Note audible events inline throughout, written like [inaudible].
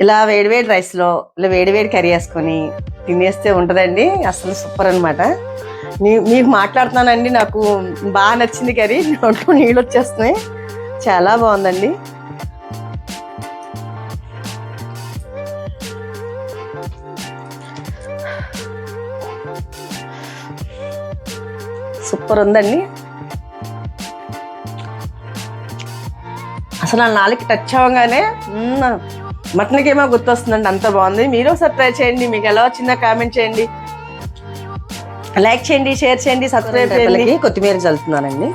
ఇలా వేడివేడి రైస్లో ఇలా వేడివేడి కర్రీ వేసుకొని తినేస్తే ఉంటుందండి. అసలు సూపర్ అనమాట మీకు మాట్లాడుతున్నానండి నాకు బాగా నచ్చింది కర్రీ [laughs] నోట్లో నీళ్ళు వచ్చేస్తున్నాయి. చాలా బాగుందండి. సూపర్ ఉందండి. అసలు ఆ నాలుగు టచ్ అవ్వగానే మ్మ్, మటన్కి ఏమో గుర్తొస్తుందండి అంత బాగుంది. మీరు ఒకసారి ట్రై చేయండి మీకు ఎలా వచ్చిందో కామెంట్ చేయండి. లైక్ చేయండి షేర్ చేయండి సబ్స్క్రైబ్ చేయండి. కొత్తిమీర చల్లుతున్నానండి.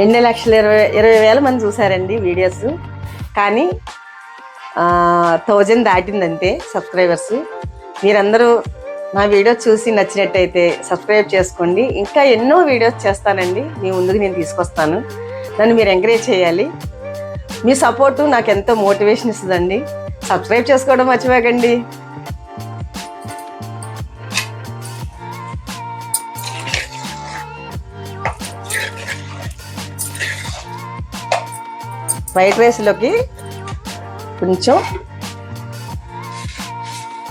రెండు లక్షల ఇరవై ఇరవై వేల మంది చూసారండి వీడియోస్ కానీ థౌజండ్ దాటిందంతే సబ్స్క్రైబర్స్ మీరందరూ నా వీడియో చూసి నచ్చినట్టయితే సబ్స్క్రైబ్ చేసుకోండి. ఇంకా ఎన్నో వీడియోస్ చేస్తానండి. మీ ముందుకు నేను తీసుకొస్తాను. నన్ను మీరు ఎంకరేజ్ చేయాలి. మీ సపోర్టు నాకు ఎంతో మోటివేషన్ ఇస్తుందండి. సబ్స్క్రైబ్ చేసుకోవడం మర్చిపోకండి. వైట్ రైస్లోకి కొంచెం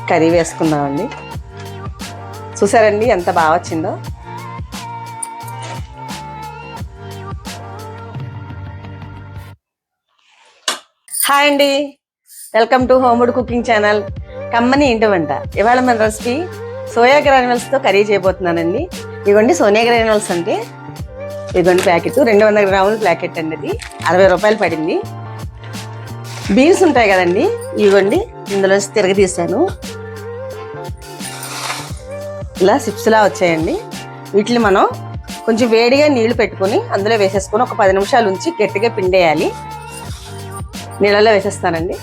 కర్రీ వేసుకుందామండి. చూసారండి ఎంత బాగా వచ్చిందో. హాయ్ అండి. Welcome to Homewood cooking channel. కమ్మని ఇంటి వంట. ఇవాళ మన రెసిపీ సోయా గ్రాన్యువల్స్తో కర్రీ చేయబోతున్నానండి. ఇదిగోండి సోనియా గ్రాన్యువల్స్ అంటే ఇదిగోండి ప్యాకెట్. రెండు వందల గ్రాముల ప్యాకెట్ అండి ఇది అరవై రూపాయలు పడింది. బీన్స్ ఉంటాయి కదండి. ఇవ్వండి ఇందులో తిరగదీశాను ఇలా సిప్స్లా వచ్చాయండి. వీటిని మనం కొంచెం వేడిగా నీళ్ళు పెట్టుకొని అందులో వేసేసుకొని ఒక పది నిమిషాలు ఉంచి గట్టిగా పిండేయాలి. నీళ్ళలో వేసేస్తానండి.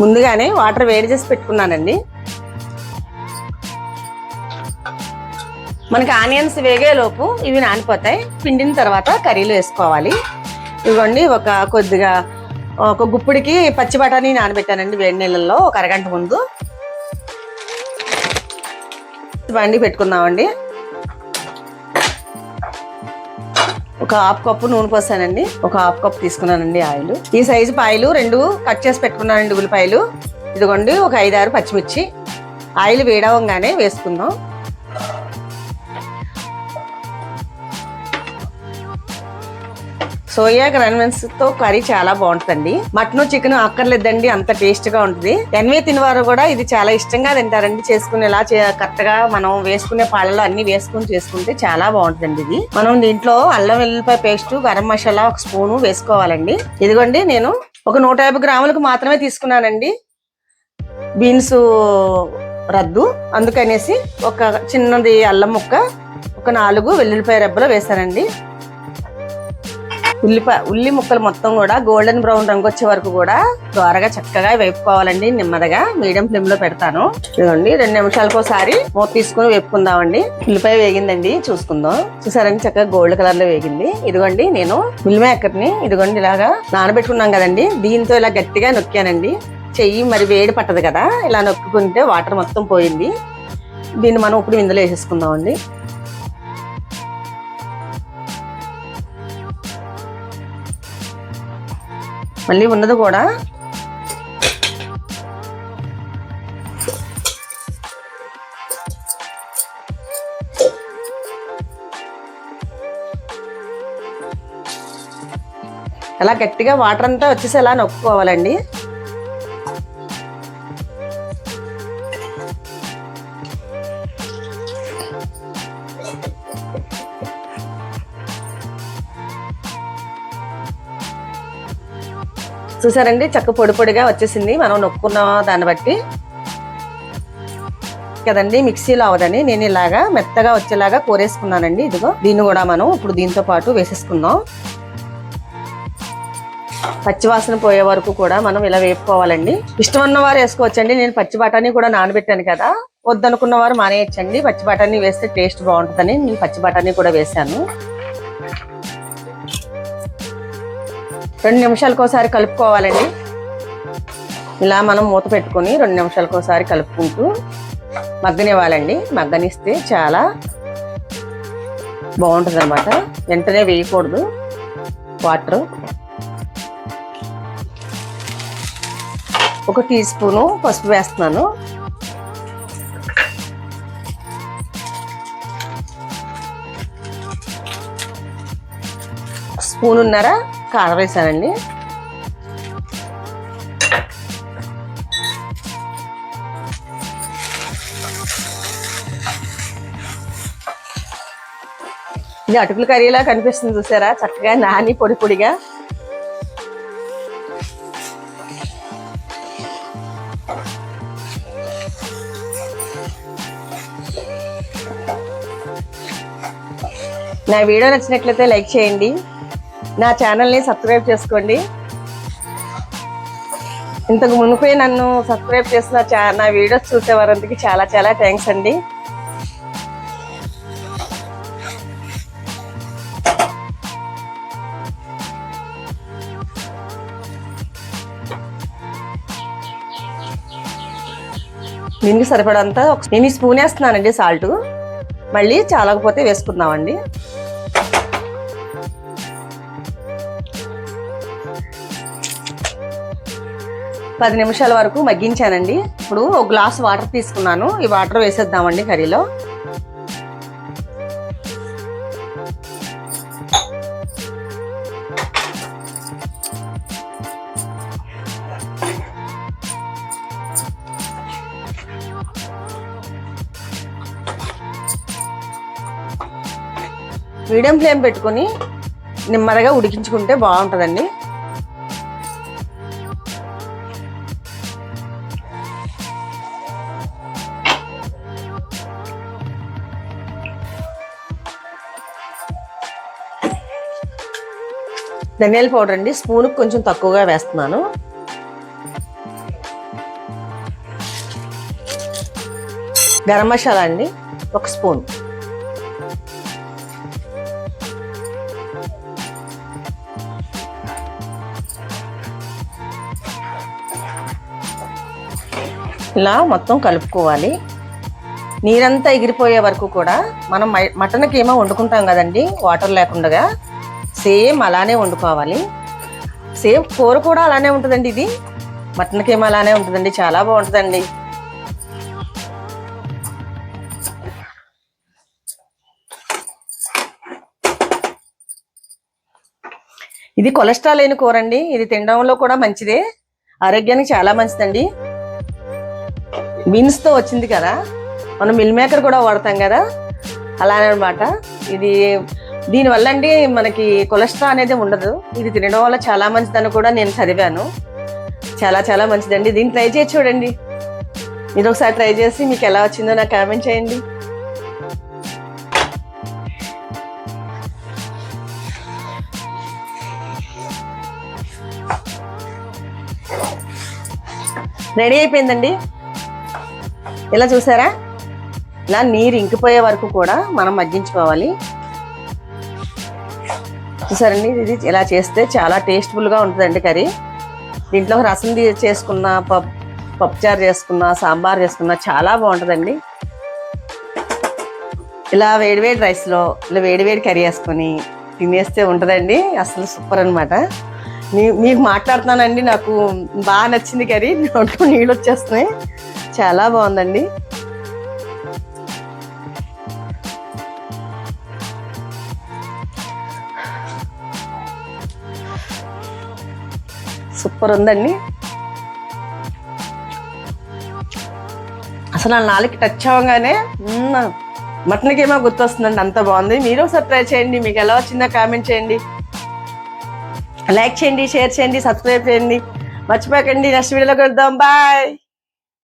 ముందుగానే వాటర్ వేడి చేసి పెట్టుకున్నానండి. మనకి ఆనియన్స్ వేగేలోపు ఇవి నానిపోతాయి. పిండిన తర్వాత కర్రీలో వేసుకోవాలి. ఇవ్వండి ఒక కొద్దిగా ఒక గుప్పుడికి పచ్చి బఠానీ నానబెట్టానండి వేడి నీళ్ళల్లో ఒక అరగంట ముందు. బండి పెట్టుకుందామండి. ఒక హాఫ్ కప్పు నూనె పోసానండి. ఒక హాఫ్ కప్ తీసుకున్నానండి ఆయిల్. ఈ సైజు పాయలు రెండు కట్ చేసి పెట్టుకున్నానండి ఉల్లిపాయలు. ఇదిగోండి ఒక ఐదారు పచ్చిమిర్చి. ఆయిల్ వేడవంగానే వేసుకుందాం. సోయా గ్రాన్వెన్స్తో కర్రీ చాలా బాగుంటుందండి. మటన్ చికెన్ అక్కర్లేదండి అంత టేస్ట్గా ఉంటుంది. ఎన్వే తినేవారు కూడా ఇది చాలా ఇష్టంగా తింటారండి. చేసుకునేలా కరెక్ట్గా మనం వేసుకునే పాలలో అన్ని వేసుకుని చేసుకుంటే చాలా బాగుంటుందండి ఇది. మనం దీంట్లో అల్లం వెల్లుల్లిపాయ పేస్ట్ గరం మసాలా ఒక స్పూను వేసుకోవాలండి. ఇదిగోండి నేను ఒక నూట యాభై గ్రాములకు మాత్రమే తీసుకున్నానండి. బీన్స్ రద్దు. అందుకనేసి ఒక చిన్నది అల్లం ముక్క ఒక నాలుగు వెల్లుల్లిపాయ రెబ్బలు వేసానండి ఉల్లిపాయ ఉల్లి ముక్కలు మొత్తం కూడా గోల్డెన్ బ్రౌన్ రంగు వచ్చే వరకు కూడా త్వరగా చక్కగా వేపుకోవాలండి నెమ్మదిగా. మీడియం ఫ్లేమ్లో పెడతాను. ఇదిగోండి రెండు నిమిషాలకు ఒకసారి మూత తీసుకుని వేపుకుందామండి. ఉల్లిపాయ వేగిందండి చూసుకుందాం. చూసారండి చక్కగా గోల్డ్ కలర్లో వేగింది. ఇదిగోండి నేను మిల్ మేకర్ని ఇదిగోండి ఇలాగా నానబెట్టుకున్నాం కదండి. దీంతో ఇలా గట్టిగా నొక్కానండి. చెయ్యి మరి వేడి పట్టదు కదా. ఇలా నొక్కుకుంటే వాటర్ మొత్తం పోయింది. దీన్ని మనం ఇప్పుడు ఇందులో వేసేసుకుందామండి. మళ్ళీ ఉన్నది కూడా. అలా గట్టిగా వాటర్ అంతా వచ్చేసి అలా నొక్కుకోవాలండి. చూసారండి? చక్క పొడి పొడిగా వచ్చేసింది. మనం నొక్కున్న దాన్ని బట్టి. కదండి? మిక్సీలో అవదని నేను ఇలాగా మెత్తగా వచ్చేలాగా కూరేసుకున్నానండి. ఇదిగో దీన్ని కూడా మనం ఇప్పుడు దీంతో పాటు వేసేసుకుందాం. పచ్చివాసన పోయే వరకు కూడా మనం ఇలా వేపుకోవాలండి. ఇష్టం ఉన్న వారు వేసుకోవచ్చండి. నేను పచ్చి బఠానీ కూడా నానబెట్టాను కదా. వద్దనుకున్న వారు మానేయచ్చండి. పచ్చి బఠానీ వేస్తే టేస్ట్ బాగుంటుందని నేను పచ్చి బఠానీ కూడా వేసాను రెండు నిమిషాలకోసారి కలుపుకోవాలండి. ఇలా మనం మూత పెట్టుకొని రెండు నిమిషాలకోసారి కలుపుకుంటూ మగ్గనివ్వాలండి. మగ్గనిస్తే చాలా బాగుంటుంది అనమాట వెంటనే వేయకూడదు. వాటర్. ఒక టీ స్పూను పసుపు వేస్తున్నాను. స్పూన్ ఉన్నారా కారం వేసానండి ఇది అటుకుల కర్రీలా కనిపిస్తుంది చూసారా? చక్కగా నాని పొడి పొడిగా. నా వీడియో నచ్చినట్లయితే లైక్ చేయండి. నా ఛానల్ని సబ్స్క్రైబ్ చేసుకోండి. ఇంతకు మునిపే నన్ను సబ్స్క్రైబ్ చేసిన నా వీడియోస్ చూసే వారందరికీ చాలా చాలా థ్యాంక్స్ అండి. దీనికి సరిపడంత ఒక- నేను స్పూన్ వేస్తున్నానండి సాల్ట్ మళ్ళీ చాలకపోతే వేసుకుందామండి. పది నిమిషాల వరకు మగ్గించానండి. ఇప్పుడు ఒక గ్లాస్ వాటర్ తీసుకున్నాను. ఈ వాటర్ వేసేద్దామండి కర్రీలో. మీడియం ఫ్లేమ్ పెట్టుకొని నెమ్మదిగా ఉడికించుకుంటే బాగుంటుందండి. ధనియాల పౌడర్ అండి. స్పూన్ కొంచెం తక్కువగా వేస్తున్నాను. గరం మసాలా అండి ఒక స్పూన్. ఇలా మొత్తం కలుపుకోవాలి. నీరంతా ఎగిరిపోయే వరకు కూడా మనం మై- మటన్కి ఏమో వండుకుంటాం కదండి వాటర్ లేకుండా. సేమ్ అలానే వండుకోవాలి. సేమ్ కూర కూడా అలానే ఉంటుందండి ఇది. మటన్కి ఏమో అలానే ఉంటుందండి చాలా బాగుంటుందండి. ఇది కొలెస్ట్రాల్ లేని కూర అండి ఇది తినడంలో కూడా మంచిదే. ఆరోగ్యానికి చాలా మంచిదండి. బీన్స్తో వచ్చింది కదా. మనం మిల్ మేకర్ కూడా వాడతాం కదా. అలానే అనమాట ఇది దీనివల్ల అండి మనకి కొలెస్ట్రాల్ అనేది ఉండదు. ఇది తినడం వల్ల చాలా మంచిదని కూడా నేను చదివాను. చాలా చాలా మంచిదండి. దీన్ని ట్రై చేసి చూడండి. మీరు ఒకసారి ట్రై చేసి మీకు ఎలా వచ్చిందో నాకు కామెంట్ చేయండి. రెడీ అయిపోయిందండి. ఇలా చూసారా? ఇలా నీరు ఇంకిపోయే వరకు కూడా మనం మగ్గించుకోవాలి. చూసారండి? ఇది ఇలా చేస్తే చాలా టేస్ట్ఫుల్గా ఉంటుందండి కర్రీ. దీంట్లో రసం చేసుకున్న పప్ పప్పుచారు చేసుకున్న సాంబార్ చేసుకున్న చాలా బాగుంటుందండి. ఇలా వేడివేడి రైస్లో ఇలా వేడివేడి కర్రీ వేసుకొని తినేస్తే ఉంటుందండి. అసలు సూపర్ అనమాట మీకు మాట్లాడుతున్నానండి నాకు బాగా నచ్చింది కర్రీ. నోట్లో [laughs] నీళ్ళు వచ్చేస్తున్నాయి. చాలా బాగుందండి. సూపర్ ఉందండి. అసలు ఆ నాలుగు టచ్ అవ్వగానే మటన్కి ఏమో గుర్తొస్తుందండి అంత బాగుంది. మీరు ఒకసారి ట్రై చేయండి మీకు ఎలా వచ్చిందో కామెంట్ చేయండి. లైక్ చేయండి షేర్ చేయండి సబ్స్క్రైబ్ చేయండి. మర్చిపోకండి నెక్స్ట్ వీడియోలో కలుద్దాం. బాయ్.